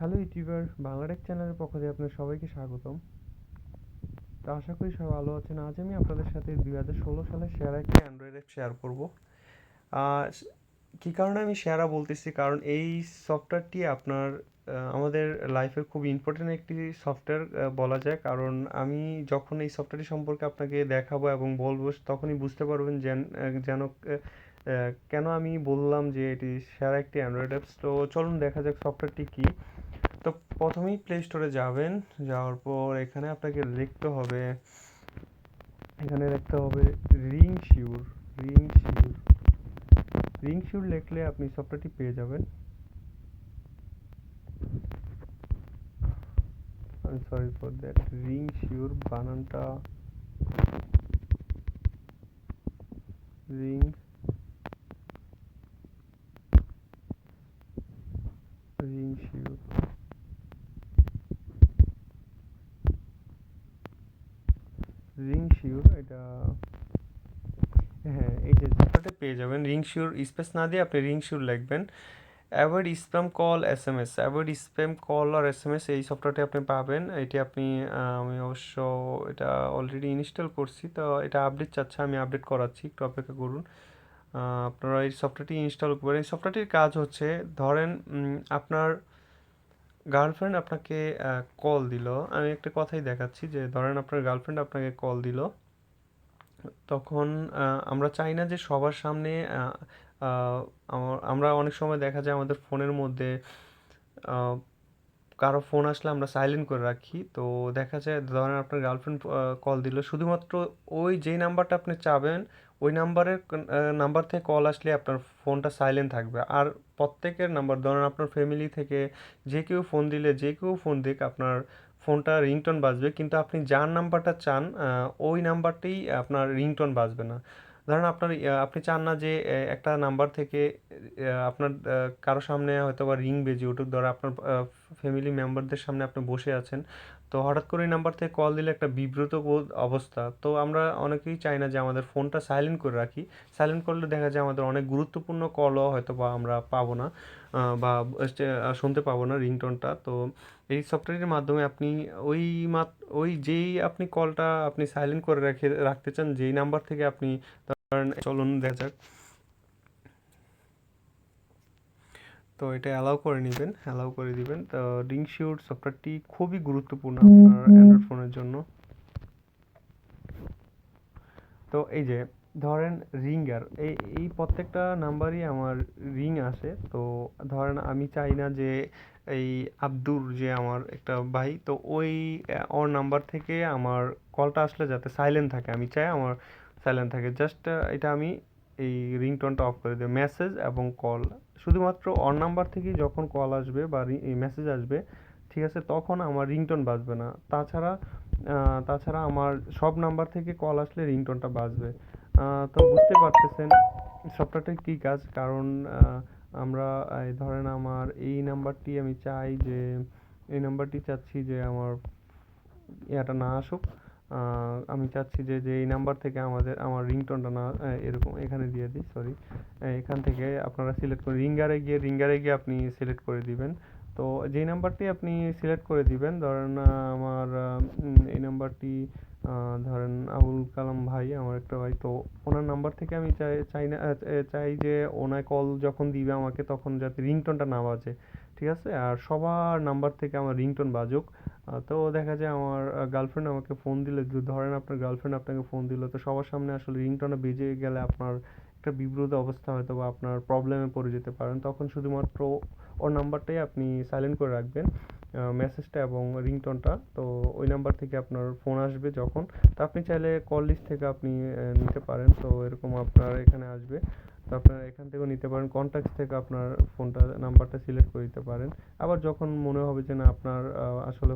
Hello YouTuber Bangla Tech চ্যানেলের পক্ষ থেকে আপনাদের সবাইকে স্বাগতম। তো আশা করি সবাই ভালো আছেন। আজ আমি আপনাদের সাথে দুই হাজার ষোলো সালে সেরা একটি অ্যান্ড্রয়েড অ্যাপ শেয়ার করব। কী কারণে আমি সেরা বলতেছি? কারণ এই সফটওয়্যারটি আপনার আমাদের লাইফের খুব ইম্পর্টেন্ট একটি সফটওয়্যার বলা যায়। কারণ আমি যখন এই সফটওয়্যারটি সম্পর্কে আপনাকে দেখাবো এবং বলব, তখনই বুঝতে পারবেন যেন যেন কেন আমি বললাম যে এটি সেরা একটি অ্যান্ড্রয়েড অ্যাপস তো চলুন দেখা যাক সফটওয়্যারটি কী। তো প্রথমেই প্লে স্টোরে যাবেন, যাওয়ার পর এখানে আপনাকে লিখতে হবে, এখানে লিখতে হবে ring sure ring sure ring sure লিখলে আপনি সফটওয়্যারটি পেয়ে যাবেন। Sorry for that ring sure বানানটা ring ring sure ring sure এটা হ্যাঁ এই যে সফটওয়্যারটা পেয়ে যাবেন। রিং শিওর স্পেস না দিয়ে আপনি রিং শিওর লিখবেন। Avoid spam call S M S avoid spam call আর এস এম এস এই সফটওয়্যারটি আপনি পাবেন। এটি আপনি আমি অবশ্য এটা অলরেডি ইনস্টল করছি, তো এটা আপডেট চাচ্ছে, আমি আপডেট করাচ্ছি। একটু অপেক্ষা করুন। আপনারা এই সফটওয়্যারটি ইনস্টল করবেন। এই সফটওয়্যারটির কাজ হচ্ছে, ধরেন আপনার গার্লফ্রেন্ড আপনাকে কল দিল। আমি একটা কথাই দেখাচ্ছি যে, ধরেন আপনার গার্লফ্রেন্ড আপনাকে কল দিল, তখন আমরা চাই না যে সবার সামনে আমরা অনেক সময় দেখা যায় আমাদের ফোনের মধ্যে কারও ফোন আসলে আমরা সাইলেন্ট করে রাখি। তো দেখা যায়, ধরেন আপনার গার্লফ্রেন্ড কল দিল। শুধুমাত্র ওই যেই নাম্বারটা আপনি চাবেন ওই নাম্বারের নাম্বার থেকে কল আসলে আপনার ফোনটা সাইলেন্ট থাকবে। আর প্রত্যেকের নাম্বার, ধরেন আপনার ফ্যামিলি থেকে যে কেউ ফোন দিলে, যে কেউ ফোন দিক, আপনার ফোনটা রিংটোন বাজবে। কিন্তু আপনি যার নাম্বারটা চান ওই নাম্বারটাই আপনার রিংটোন বাজবে না। ধরেন আপনার আপনি চান না যে একটা নাম্বার থেকে আপনার কারও সামনে হয়তো বা রিং বেজে উঠুক। ধরো আপনার ফ্যামিলি মেম্বারদের সামনে আপনি বসে আছেন। তো হঠাৎ করে নাম্বার থেকে কল দিলে একটা বিব্রত বোধ অবস্থা। তো আমরা অনেকেই চাই না যে আমাদের ফোনটা সাইলেন্ট করে রাখি। সাইলেন্ট করলে দেখা যায় আমাদের অনেক গুরুত্বপূর্ণ কলও হয়তো বা আমরা পাবো না বা শুনতে পাবো না রিংটোনটা তো এই সফটওয়্যারের মাধ্যমে আপনি ওই মাত ওই যেই আপনি কলটা আপনি সাইলেন্ট করে রেখে, রাখতে চান, যেই নাম্বার থেকে আপনি চলুন দেখা যাক। তো এটা অ্যালাউ করে নেবেন অ্যালাউ করে দিবেন। তো রিং শিওর সফটওয়্যারটি খুবই গুরুত্বপূর্ণ আপনার অ্যান্ড্রয়েড ফোনের জন্য। তো এই যে ধরেন রিঙ্গার এই এই প্রত্যেকটা নাম্বারই আমার রিং আসে তো ধরেন আমি চাই না যে এই আব্দুর যে আমার একটা ভাই তো ওই ওর নাম্বার থেকে আমার কলটা আসলে যাতে সাইলেন্ট থাকে। আমি চাই আমার সাইলেন্ট থাকে। জাস্ট এটা আমি এই রিংটোনটা অফ করে দেবো মেসেজ এবং কল শুধুমাত্র অন নাম্বার থেকেই যখন কল আসবে বা মেসেজ আসবে, ঠিক আছে, তখন আমার রিংটোন বাজবে না। তাছাড়া তাছাড়া আমার সব নাম্বার থেকে কল আসলে রিংটোনটা বাজবে। তো বুঝতে পারতেছেন সফটওয়্যারটার কী কাজ? কারণ আমরা, এই ধরেন আমার এই নাম্বারটি আমি চাই যে, এই নাম্বারটি চাচ্ছি যে আমার ইয়াটা না আসুক। আমি চাচ্ছি যে যে এই নাম্বার থেকে আমাদের, আমার রিংটোনটা না এরকম এখানে দিয়ে দিই সরি এখান থেকে আপনারা সিলেক্ট করে রিঙ্গারে গিয়ে রিঙ্গারে গিয়ে আপনি সিলেক্ট করে দিবেন। তো যেই নাম্বারটি আপনি সিলেক্ট করে দিবেন, ধরেন আমার এই নাম্বারটি ধরেন আবুল কালাম ভাই, আমার একটা ভাই, তো ওনার নাম্বার থেকে আমি চাই চাই না চাই যে ওনায় কল যখন দিবে আমাকে, তখন যাতে রিংটোনটা না বাজে। ঠিক আছে? আর সবার নাম্বার থেকে আমার রিংটোন বাজুক। তো দেখা যায় আমার গার্লফ্রেন্ড আমাকে ফোন দিলে ধরেন আপনার গার্লফ্রেন্ড আপনাকে ফোন দিল, তো সবার সামনে আসলে রিংটোনটা বেজে গেলে আপনার একটা বিব্রত অবস্থা হয়তো বা আপনার প্রবলেমে পড়ে যেতে পারেন। তখন শুধুমাত্র ওর নাম্বারটাই আপনি সাইলেন্ট করে রাখবেন মেসেজটা এবং রিংটোনটা তো ওই নাম্বার থেকে আপনার ফোন আসবে যখন। তো আপনি চাইলে কল লিস্ট থেকে আপনি নিতে পারেন। তো এরকম আপনার এখানে আসবে। তো আপনারা এখান থেকেও নিতে পারেন। কন্ট্যাক্টস থেকে আপনার ফোনটা, নাম্বারটা সিলেক্ট করে দিতে পারেন। আবার যখন মনে হবে যে না, আপনার আসলে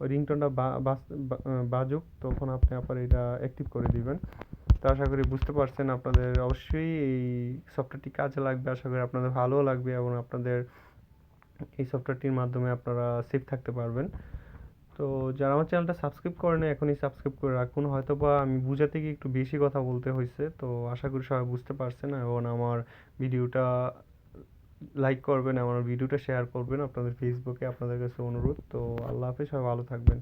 ওই রিংটোনটা বাজুক, তখন আপনি আবার এটা অ্যাক্টিভ করে দিবেন। তো আশা করি বুঝতে পারছেন আপনাদের। অবশ্যই এই সফটওয়্যারটি কাজে লাগবে। আশা করি আপনাদের ভালোও লাগবে এবং আপনাদের এই সফটওয়্যারটির মাধ্যমে আপনারা সেফ থাকতে পারবেন। তো যারা আমার চ্যানেলটা সাবস্ক্রাইব করে না এখনই সাবস্ক্রাইব করে রাখুন। হয়তো বা আমি বুঝাতে গিয়ে একটু বেশি কথা বলতে হয়েছে তো আশা করি সবাই বুঝতে পারছেন। এবং আমার ভিডিওটা লাইক করবেন, আমার ভিডিওটা শেয়ার করবেন। আপনাদের ফেসবুকে আপনাদের কাছে অনুরোধ। তো আল্লাহ হাফেজ, সবাই ভালো থাকবেন।